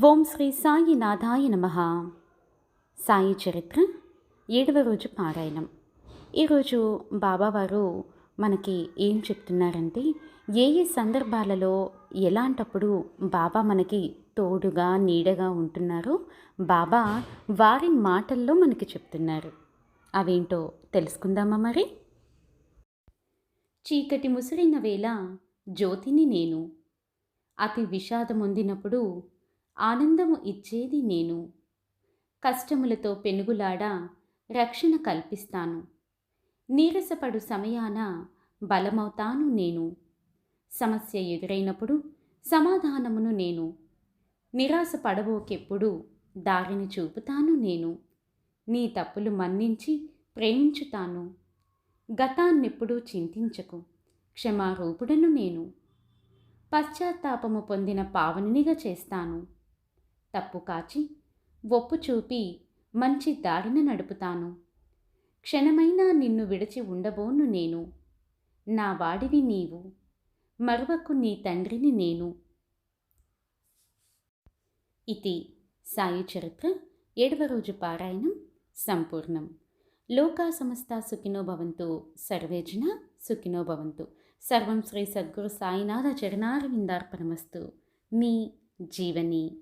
ఓం శ్రీ సాయినాథాయ నమ. సాయి చరిత్ర ఏడవ రోజు పారాయణం. ఈరోజు బాబావారు మనకి ఏం చెప్తున్నారంటే ఏ ఏ సందర్భాలలో ఎలాంటప్పుడు బాబా మనకి తోడుగా నీడగా ఉంటున్నారో బాబా వారి మాటల్లో మనకి చెప్తున్నారు. అవేంటో తెలుసుకుందామా మరి? చీకటి ముసిరిన వేళ జ్యోతిని నేను అతి విషాదం విషాదమొందినప్పుడు ఆనందము ఇచ్చేది నేను. కష్టములతో పెనుగులాడ రక్షణ కల్పిస్తాను. నీరసపడు సమయాన బలమవుతాను నేను. సమస్య ఎదురైనప్పుడు సమాధానమును నేను. నిరాశ పడబోకెప్పుడు దారిని చూపుతాను నేను. నీ తప్పులు మన్నించి ప్రేమించుతాను. గతాన్నెప్పుడూ చింతించకు. క్షమారూపుడను నేను. పశ్చాత్తాపము పొందిన పావనినిగా చేస్తాను. తప్పు కాచి ఒప్పు చూపి మంచి దాడిన నడుపుతాను. క్షణమైనా నిన్ను విడిచి ఉండబోను నేను. నా వాడిని నీవు. మరువకు నీ తండ్రిని నేను. ఇది సాయి చరిత్ర. ఏడవ రోజు పారాయణం సంపూర్ణం. లోకా సమస్త సుఖినో భవంతు సర్వేజన సుఖినో భవంతు సర్వం శ్రీ సద్గురు సాయినాథ చరణారవిందార్పణమస్తు. మీ జీవని